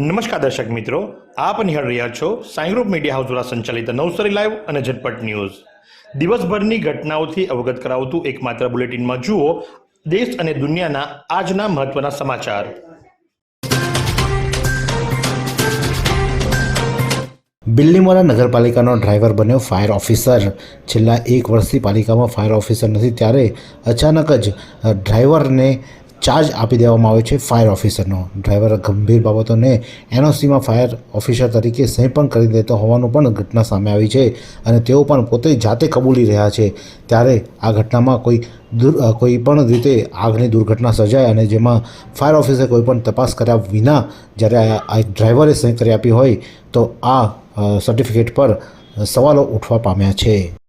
નમસ્કાર દર્શક મિત્રો, આપ નિહાળ રહ્યા છો સાઈ ગ્રુપ મીડિયા હાઉસ દ્વારા સંચાલિત નવસારી લાઈવ અને ઝટપટ ન્યૂઝ. દિવસભરની ઘટનાઓથી અવગત કરાવતું એકમાત્ર બુલેટિનમાં જુઓ દેશ અને દુનિયાના આજના મહત્વના સમાચાર. બિલ્લીમોરા નગરપાલિકાનો ડ્રાઈવર બન્યો ફાયર ઓફિસર. છેલ્લા એક વર્ષથી પાલિકામાં ફાયર ઓફિસર નથી, ત્યારે અચાનક જ ડ્રાઈવરને ચાર્જ આપી દેવામાં આવ્યો છે ફાયર ઓફિસરનો ડ્રાઈવર ગંભીર બાબતોને એનઓસીમાં ફાયર ઓફિસર તરીકે સહી પણ કરી દેતો હોવાનું પણ ઘટના સામે આવી છે અને તેઓ પણ પોતે જાતે કબૂલી રહ્યા છે. ત્યારે આ ઘટનામાં કોઈ દુર કોઈ પણ રીતે આગની દુર્ઘટના સર્જાય અને જેમાં ફાયર ઓફિસરે કોઈ પણ તપાસ કર્યા વિના જ્યારે આ ડ્રાઈવરે સહી કરી આપી હોય તો આ સર્ટિફિકેટ પર સવાલો ઉઠવા પામ્યા છે.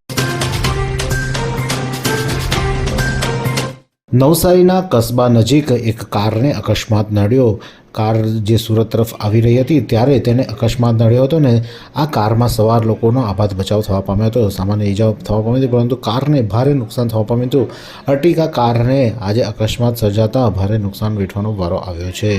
નવસારીના કસ્બા નજીક એક કારને અકસ્માત નડ્યો. કાર જે સુરત તરફ આવી રહી હતી ત્યારે તેને અકસ્માત નડ્યો હતો ને આ કારમાં સવાર લોકોનો આભાત બચાવ થવા પામ્યો હતો. સામાન્ય ઈજાઓ થવા પામી હતી, પરંતુ કારને ભારે નુકસાન થવા પામ્યું હતું. અર્ટિકા કારને આજે અકસ્માત સર્જાતા ભારે નુકસાન વેઠવાનો વારો આવ્યો છે.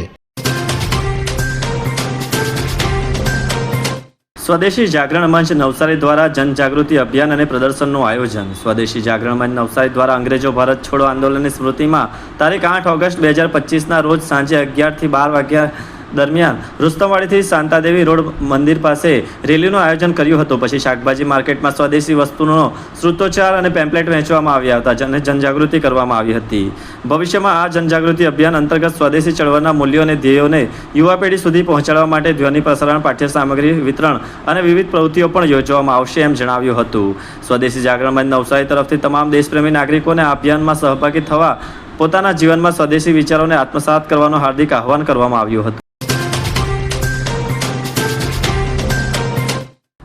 સ્વદેશી જાગરણ મંચ નવસારી દ્વારા જનજાગૃતિ અભિયાન અને પ્રદર્શનનું આયોજન. સ્વદેશી જાગરણ મંચ નવસારી દ્વારા અંગ્રેજો ભારત છોડો આંદોલનની સ્મૃતિમાં તારીખ આઠ ઓગસ્ટ બે હજાર પચીસના રોજ સાંજે અગિયારથી બાર વાગ્યા દરમિયાન રુસ્તમવાડીથી શાંતાદેવી રોડ મંદિર પાસે રેલીનું આયોજન કર્યું હતું. પછી શાકભાજી માર્કેટમાં સ્વદેશી વસ્તુનો શ્રુતોચ્ચાર અને પેમ્પલેટ વહેંચવામાં આવ્યા હતા અને જનજાગૃતિ કરવામાં આવી હતી. ભવિષ્યમાં આ જનજાગૃતિ અભિયાન અંતર્ગત સ્વદેશી ચળવળના મૂલ્યો અને ધ્યેયોને યુવા પેઢી સુધી પહોંચાડવા માટે ધ્વનિ પ્રસારણ પાઠ્ય સામગ્રી વિતરણ અને વિવિધ પ્રવૃત્તિઓ પણ યોજવામાં આવશે એમ જણાવ્યું હતું. સ્વદેશી જાગરણ મંચ નવસારી તરફથી તમામ દેશપ્રેમી નાગરિકોને આ અભિયાનમાં સહભાગી થવા પોતાના જીવનમાં સ્વદેશી વિચારોને આત્મસાત કરવાનું હાર્દિક આહવાન કરવામાં આવ્યું હતું.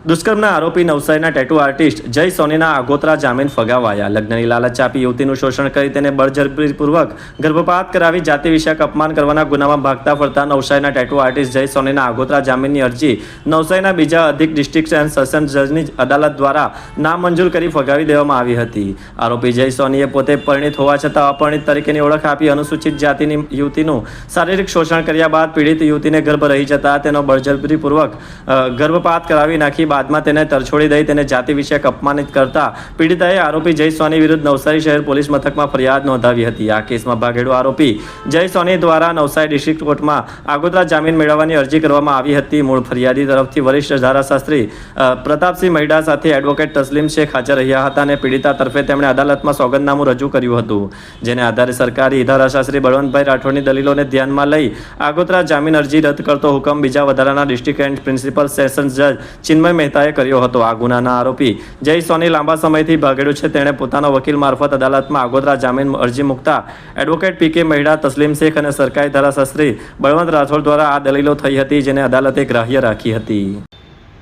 દુષ્કર્મના આરોપી નવસારીના ટેટુ આર્ટિસ્ટ જય સોનીના આગોતરા જામીન ફગાવાયા. લગ્નની લાલચ આપી યુવતીનું શોષણ કરી તેને બળજબરીપૂર્વક ગર્ભપાત કરાવી જાતિ વિષયક અપમાન કરવાના ગુનામાં ભાગતા ફરતા નવસારીના ટેટુ આર્ટિસ્ટ જય સોનીના આગોતરા જામીનની અરજી નવસારીના બીજા અધિક ડિસ્ટ્રિક્ટ એન્ડ સેશન જજની અદાલત દ્વારા નામંજૂર કરી ફગાવી દેવામાં આવી હતી. આરોપી જય સોનીએ પોતે પરિણિત હોવા છતાં અપરિણિત તરીકેની ઓળખ આપી અનુસૂચિત જાતિની યુવતીનું શારીરિક શોષણ કર્યા બાદ પીડિત યુવતીને ગર્ભ રહી જતા તેનો બળજબરીપૂર્વક ગર્ભપાત કરાવી નાખી બાદમાં તેને તરછોડી દઈ તેને જાતિ વિષયક અપમાનિત કરતા પીડિતાએ આરોપી જય સોની વિરુદ્ધ નવસારી શહેર પોલીસ મથકમાં ફરિયાદ નોંધાવી હતી. આ કેસમાં ભાગેડો આરોપી જય સોની દ્વારા નવસારી ડિસ્ટ્રિક્ટ કોર્ટમાં આગોતરા જામીન મેળવવાની અરજી કરવામાં આવી હતી. મૂળ ફરિયાદી તરફથી વરિષ્ઠ ધારાશાસ્ત્રી પ્રતાપસિંહ મહિડા સાથે એડવોકેટ તસ્લીમ શેખ હાજર રહ્યા હતા અને પીડિતા તરફે તેમણે અદાલતમાં સોગંદનામું રજૂ કર્યું હતું. જેને આધારે સરકારી ધારાશાસ્ત્રી બળવંતભાઈ રાઠોડની દલીલોને ધ્યાનમાં લઈ આગોતરા જામીન અરજી રદ કરતો હુકમ બીજા વધારાના ડિસ્ટ્રિક્ટ એન્ડ પ્રિન્સિપલ સેશન્સ જજ ચિન્મય મહેતાએ કર્યો હતો આ ગુનાના આરોપી. જય સોની લાંબા સમયથી ભાગેડ્યું છે. તેણે પોતાનો વકીલ મારફત અદાલતમાં આગોતરા જામીન અરજી મૂકતા એડવોકેટ પી કે મહિડા, તસ્લીમ શેખ અને સરકારી ધારાશાસ્ત્રી બળવંત રાઠોડ દ્વારા આ દલીલો થઈ હતી, જેને અદાલતે ગ્રાહ્ય રાખી હતી.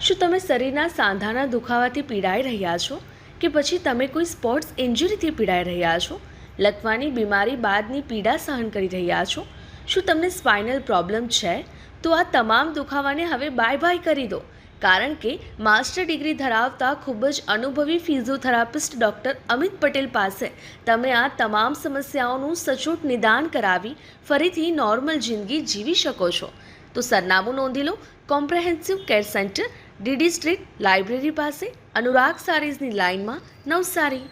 શું તમે શરીરના સાંધાના દુખાવાથી પીડાઈ રહ્યા છો? કે પછી તમે કોઈ સ્પોર્ટ્સ ઇન્જરીથી પીડાઈ રહ્યા છો? લકવાની બીમારી બાદની પીડા સહન કરી રહ્યા છો? શું તમને સ્પાઇનલ પ્રોબ્લેમ છે? તો આ તમામ દુખાવાને હવે બાય બાય કરી દો. કારણ કે માસ્ટર ડિગ્રી ધરાવતા ખૂબ જ અનુભવી ફિઝિયોથેરાપિસ્ટ ડૉક્ટર અમિત પટેલ પાસે તમે આ તમામ સમસ્યાઓનું સચોટ નિદાન કરાવી ફરીથી નોર્મલ જિંદગી જીવી શકો છો. તો સરનામું નોંધી લો, comprehensive care centre, DD street, library પાસે, અનુરાગ સારીઝની લાઇનમાં, નવસારી.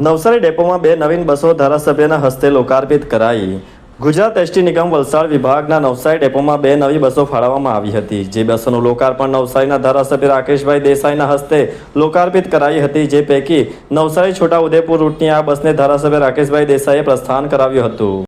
નવસારી ડેપોમાં બે નવીન બસો ધારાસભ્યના હસ્તે લોકાર્પિત કરાઈ. ગુજરાત એસટી નિગમ વલસાડ વિભાગના નવસારી ડેપોમાં બે નવી બસો ફાળવવામાં આવી હતી. જે બસોનું લોકાર્પણ નવસારીના ધારાસભ્ય રાકેશભાઈ દેસાઈના હસ્તે લોકાર્પિત કરાઈ હતી, જે પૈકી નવસારી છોટા ઉદેપુર રૂટની આ બસને ધારાસભ્ય રાકેશભાઈ દેસાઈએ પ્રસ્થાન કરાવ્યું હતું.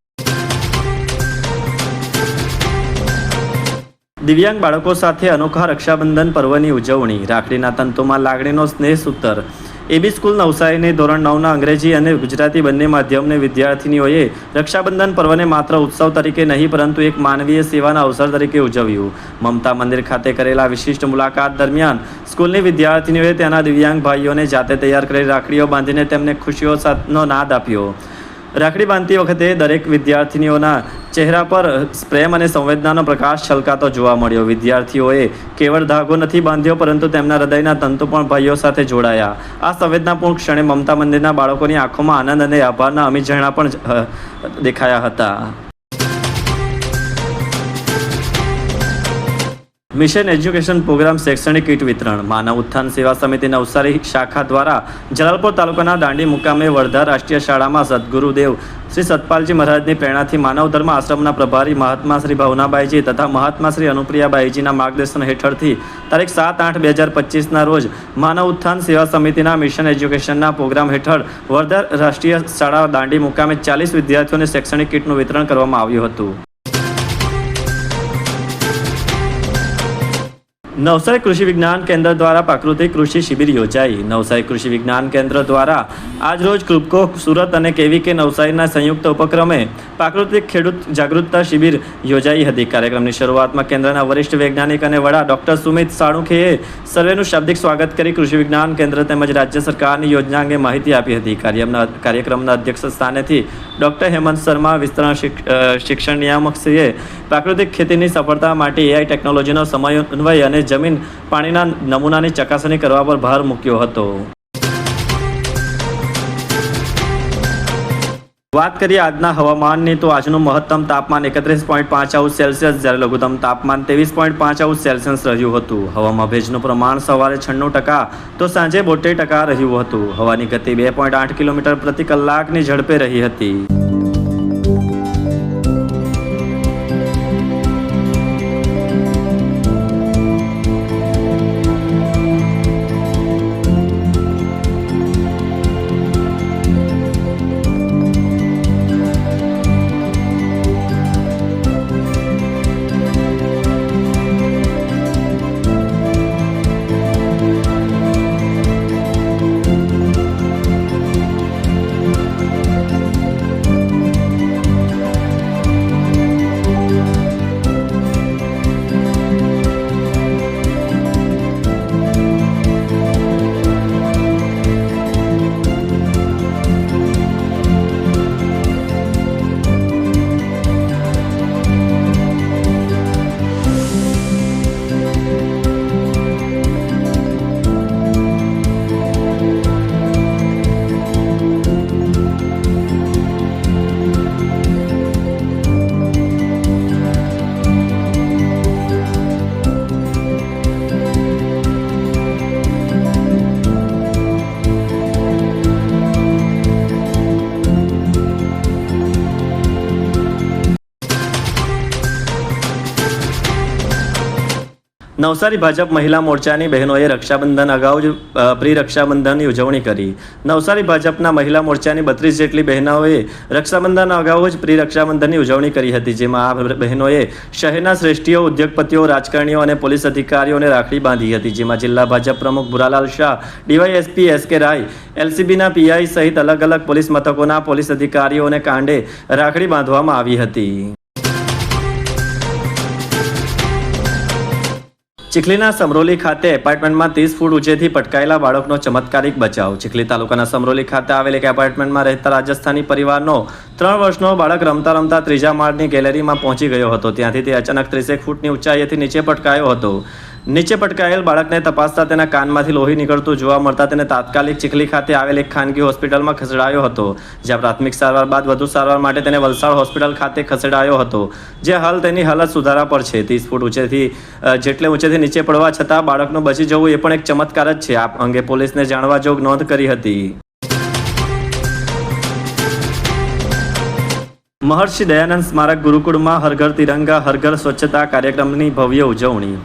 દિવ્યાંગ બાળકો સાથે અનોખા રક્ષાબંધન પર્વની ઉજવણી, રાખડીના તંતુમાં લાગણીનો સ્નેહ સૂતર એબી સ્કૂલ નવસારીની ધોરણ નવના અંગ્રેજી અને ગુજરાતી બંને માધ્યમને વિદ્યાર્થીનીઓએ રક્ષાબંધન પર્વને માત્ર ઉત્સવ તરીકે નહીં, પરંતુ એક માનવીય સેવાના અવસર તરીકે ઉજવ્યું. મમતા મંદિર ખાતે કરેલા વિશિષ્ટ મુલાકાત દરમિયાન સ્કૂલની વિદ્યાર્થીનીઓએ તેના દિવ્યાંગ ભાઈઓને જાતે તૈયાર કરેલી રાખડીઓ બાંધીને તેમને ખુશીઓ સાથનો નાદ આપ્યો. રાખડી બાંધતી વખતે દરેક વિદ્યાર્થીનીઓના ચહેરા પર પ્રેમ અને સંવેદનાનો પ્રકાશ છલકાતો જોવા મળ્યો. વિદ્યાર્થીઓએ કેવળ ધાગો નથી બાંધ્યો, પરંતુ તેમના હૃદયના તંતુ પણ ભાઈઓ સાથે જોડાયા. આ સંવેદનાપૂર્ણ ક્ષણે મમતા મંદિરના બાળકોની આંખોમાં આનંદ અને આભારના અમિત ઝરણા પણ દેખાયા હતા. મિશન એજ્યુકેશન પ્રોગ્રામ શૈક્ષણિક કીટ વિતરણ. માનવ ઉત્થાન સેવા સમિતિ નવસારી શાખા દ્વારા જલાલપોર તાલુકાના દાંડી મુકામે વર્ધા રાષ્ટ્રીય શાળામાં સદગુરુદેવ શ્રી સતપાલજી મહારાજની પ્રેરણાથી માનવ ધર્મ આશ્રમના પ્રભારી મહાત્મા શ્રી ભાવનાબાઈજી તથા મહાત્મા શ્રી અનુપ્રિયાબાઈજીના માર્ગદર્શન હેઠળથી તારીખ સાત આઠ બે હજાર પચીસના રોજ માનવ ઉત્થાન સેવા સમિતિના મિશન એજ્યુકેશનના પ્રોગ્રામ હેઠળ વર્ધા રાષ્ટ્રીય શાળા દાંડી મુકામે ચાલીસ વિદ્યાર્થીઓને શૈક્ષણિક કીટનું વિતરણ કરવામાં આવ્યું હતું. નવસારી કૃષિ વિજ્ઞાન કેન્દ્ર દ્વારા પ્રાકૃતિક કૃષિ શિબિર યોજાઈ. નવસારી કૃષિ વિજ્ઞાન કેન્દ્ર દ્વારા આજરોજ ક્રુપકો સુરત અને કેવીકે નવસારીના સંયુક્ત ઉપક્રમે પ્રાકૃતિક ખેડૂત જાગૃતતા શિબિર યોજાઈ હતી. કાર્યક્રમની શરૂઆતમાં કેન્દ્રના વરિષ્ઠ વૈજ્ઞાનિક અને વડા ડોક્ટર સુમિત સાણુખેએ સર્વેનું શાબ્દિક સ્વાગત કરી કૃષિ વિજ્ઞાન કેન્દ્ર તેમજ રાજ્ય સરકારની યોજના અંગે માહિતી આપી હતી. કાર્યક્રમના કાર્યક્રમના અધ્યક્ષ સ્થાનેથી ડોક્ટર હેમંત શર્મા, વિસ્તરણ શિક્ષણ નિયામકશ્રીએ પ્રાકૃતિક ખેતીની સફળતા માટે એઆઈ ટેકનોલોજીનો સમન્વય અને જમીન પાણીના નમૂનાની ચકાસણી કરવા પર ભાર મૂક્યો હતો. વાત કરીએ આજના હવામાનની, તો આજનું મહત્તમ તાપમાન એકત્રીસ પોઈન્ટ પાંચ આઉસ સેલ્સિયસ, જ્યારે લઘુત્તમ તાપમાન ત્રેવીસ પોઈન્ટ પાંચ આઉસ સેલ્સિયસ રહ્યું હતું. હવામાં ભેજનું પ્રમાણ સવારે છન્નું ટકા, તો સાંજે બોતેર ટકા રહ્યું હતું. હવાની ગતિ બે પોઈન્ટ આઠ કિલોમીટર પ્રતિ કલાકની ઝડપે રહી હતી. નવસારી ભાજપ મહિલા મોરચાની બહેનોએ રક્ષાબંધન અગાઉ જ પ્રી રક્ષાબંધનની ઉજવણી કરી. નવસારી ભાજપના મહિલા મોરચાની બત્રીસ જેટલી બહેનોએ રક્ષાબંધન અગાઉ જ પ્રી રક્ષાબંધનની ઉજવણી કરી હતી, જેમાં આ બહેનોએ શહેરના શ્રેષ્ઠીઓ, ઉદ્યોગપતિઓ, રાજકારણીઓ અને પોલીસ અધિકારીઓને રાખડી બાંધી હતી, જેમાં જિલ્લા ભાજપ પ્રમુખ ભુરાલાલ શાહ, ડીવાયએસપી એસ કે રાય, એલસીબીના પીઆઈ સહિત અલગ અલગ પોલીસ મથકોના પોલીસ અધિકારીઓને કાંડે રાખડી બાંધવામાં આવી હતી. ચીખલીના સમરોલી ખાતે એપાર્ટમેન્ટમાં ત્રીસ ફૂટ ઊંચેથી પટકાયેલા બાળકનો ચમત્કારિક બચાવ. ચીખલી તાલુકાના સમરોલી ખાતે આવેલ એક એપાર્ટમેન્ટમાં રહેતા રાજસ્થાની પરિવારનો ત્રણ વર્ષનો બાળક રમતા રમતા ત્રીજા માળની ગેલેરીમાં પહોંચી ગયો હતો. ત્યાંથી તે અચાનક ત્રીસેક ફૂટની ઊંચાઈએથી નીચે પટકાયો હતો. નીચે પટકાયેલ બાળકને તપાસતા તેના કાનમાંથી લોહી નીકળતું જોવા મળતા તેને તાત્કાલિક ચીખલી ખાતે આવેલ એક ખાનગી હોસ્પિટલમાં ખસેડાયો હતો, જ્યાં પ્રાથમિક સારવાર બાદ વધુ સારવાર માટે તેને વલસાડ હોસ્પિટલ ખાતે ખસેડાયો હતો. જે હાલ તેની હાલત સુધારા પર છે. ત્રીસ ફૂટ ઊંચેથી જેટલે ઊંચેથી નીચે પડવા છતાં બાળકનું બચી જવું એ પણ એક ચમત્કાર જ છે. આ અંગે પોલીસને જાણવા જોગ નોંધ કરી હતી. મહર્ષિ દયાનંદ સ્મારક ગુરુકુળમાં હરઘર તિરંગા, હરઘર સ્વચ્છતા કાર્યક્રમની ભવ્ય ઉજવણી.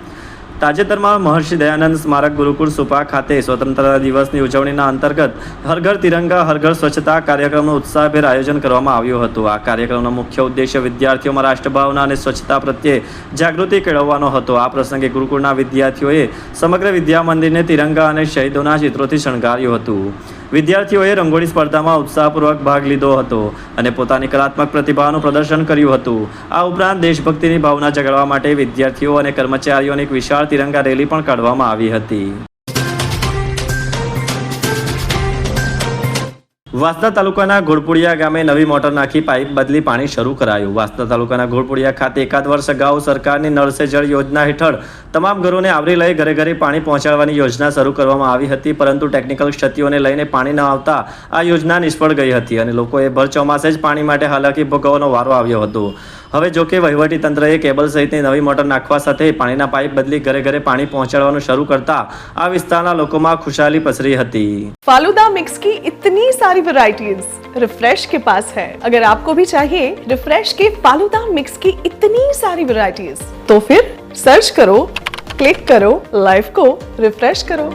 તાજેતરમાં મહર્ષિ દયાનંદ સ્મારક ગુરુકુળ સુપા ખાતે સ્વતંત્રતા દિવસની ઉજવણીના અંતર્ગત હર ઘર તિરંગા, હર ઘર સ્વચ્છતા કાર્યક્રમનું ઉત્સાહભેર આયોજન કરવામાં આવ્યું હતું. આ કાર્યક્રમનો મુખ્ય ઉદ્દેશ્ય વિદ્યાર્થીઓમાં રાષ્ટ્રભાવના અને સ્વચ્છતા પ્રત્યે જાગૃતિ કેળવવાનો હતો. આ પ્રસંગે ગુરુકુળના વિદ્યાર્થીઓએ સમગ્ર વિદ્યા મંદિરને તિરંગા અને શહીદોના ચિત્રોથી શણગાર્યું હતું. વિદ્યાર્થીઓએ રંગોળી સ્પર્ધામાં ઉત્સાહપૂર્વક ભાગ લીધો હતો અને પોતાની કલાત્મક પ્રતિભાનું પ્રદર્શન કર્યું હતું. આ ઉપરાંત દેશભક્તિની ભાવના જગાડવા માટે વિદ્યાર્થીઓ અને કર્મચારીઓની એક વિશાળ તિરંગા રેલી પણ કાઢવામાં આવી હતી. વાસદા તાલુકાના ઘોડપુડિયા ગામે નવી મોટર નાખી પાઇપ બદલી પાણી શરૂ કરાયું. વાસદા તાલુકાના ઘોડપુડિયા ખાતે એકાદ વર્ષ અગાઉ સરકારની નળ જળ યોજના હેઠળ તમામ ઘરોને આવરી લઈ ઘરે ઘરે પાણી પહોંચાડવાની યોજના શરૂ કરવામાં આવી હતી, પરંતુ ટેકનિકલ ક્ષતિઓને લઈને પાણી ન આવતા આ યોજના નિષ્ફળ ગઈ હતી અને લોકોએ ભર ચોમાસે જ પાણી માટે હાલાકી ભોગવવાનો વારો આવ્યો હતો. હવે જોકે વહીવટી તંત્રએ કેબલ સહિતની નવી મોટર નાખવા સાથે પાણીના પાઇપ બદલી ઘરે ઘરે પાણી પહોંચાડવાનું શરૂ કરતા આ વિસ્તારના લોકોમાં ખુશાલી પસરી હતી फालूदा मिक्स की इतनी सारी वैरायटीज रिफ्रेश के पास है अगर आपको भी चाहिए रिफ्रेश के फालूदा मिक्स की इतनी सारी वैरायटीज तो फिर सर्च करो क्लिक करो लाइफ को रिफ्रेश करो